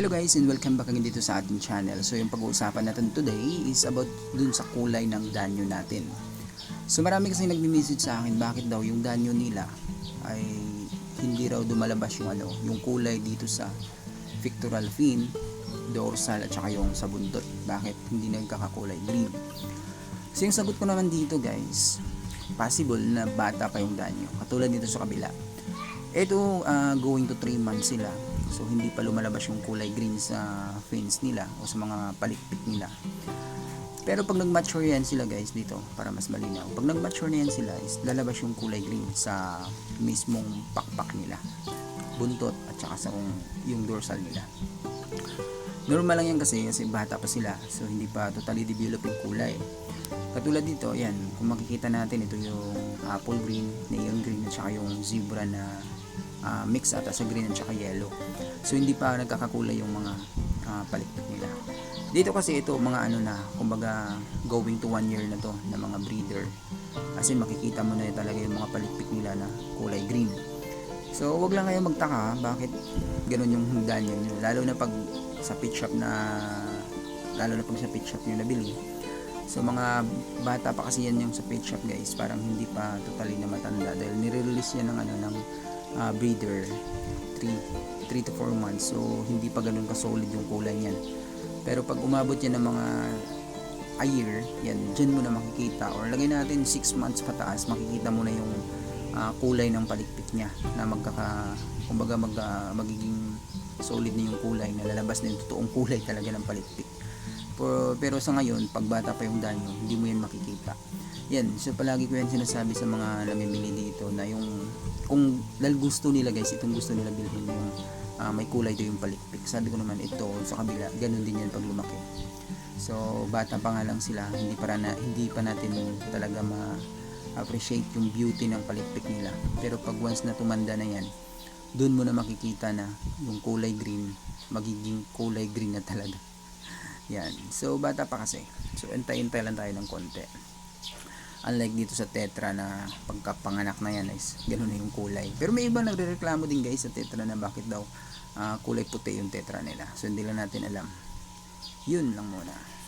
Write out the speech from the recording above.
Hello guys and welcome back again dito sa ating channel. So yung pag-uusapan natin today is about dun sa kulay ng danyo natin. So marami kasi nagme-message sa akin bakit daw yung danyo nila ay hindi raw dumalabas yung ano, yung kulay dito sa pectoral fin, dorsal at saka yung sa bundot. Bakit hindi nagkakakulay green? So yung sagot ko naman dito guys, possible na bata pa yung danyo. Katulad dito sa kabila. Ito ah, going to 3 months sila. So hindi pa lumalabas yung kulay green sa fins nila o sa mga palikpik nila. Pero pag nag-mature yan sila guys dito para mas malinaw. Pag nag-mature na yan sila is lalabas yung kulay green sa mismong pakpak nila. Buntot at saka sa yung, yung dorsal nila. Normal lang yan kasi kasi bata pa sila. So hindi pa totally develop yung kulay. Katulad dito, yan, kung makikita natin ito yung apple green, neon green at saka yung zebra na ah, mix ata sa green at saka yellow. So hindi pa nagkakakulay yung mga ah, palikpik nila. Dito kasi ito mga ano na, kumbaga going to one year na to na mga breeder. Kasi makikita mo na talaga yung mga palikpik nila na kulay green. So wag lang kayo magtaka bakit ganun yung danyo nyo. Lalo na pag sa pet shop na lalo na pag sa pet shop nyo nabili. So mga bata pa kasi yan yung sa pet shop guys, parang hindi pa totally na matanda dahil nire-release yan ng ano ng ah, breeder 3 3 to 4 months. So hindi pa ganun ka solid yung kulay niyan. Pero pag umabot yan ng mga a year, yan, dyan mo na makikita or lagay natin 6 months pataas, makikita mo na yung ah, kulay ng palikpik niya na magkaka kumbaga mag, ah, magiging solid na yung kulay na lalabas na yung totoong kulay talaga ng palikpik. Pero, pero sa ngayon, pag bata pa yung danyo, hindi mo yan makikita. Yan, so palagi ko yan sinasabi sa mga namimili dito na yung kung dahil gusto nila guys, itong gusto nila bilhin yung ah, may kulay daw yung palikpik. Sabi ko naman ito sa kabila, ganun din yan pag lumaki. So bata pa nga lang sila, hindi para na hindi pa natin talaga ma appreciate yung beauty ng palikpik nila. Pero pag once na tumanda na yan, doon mo na makikita na yung kulay green magiging kulay green na talaga. Yan. So bata pa kasi. So antay-antay lang tayo ng konti. Unlike dito sa tetra na pagkapanganak na yan is ganun na yung kulay. Pero may iba nagrereklamo din guys sa tetra na bakit daw ah, kulay puti yung tetra nila. So hindi lang natin alam. Yun lang muna.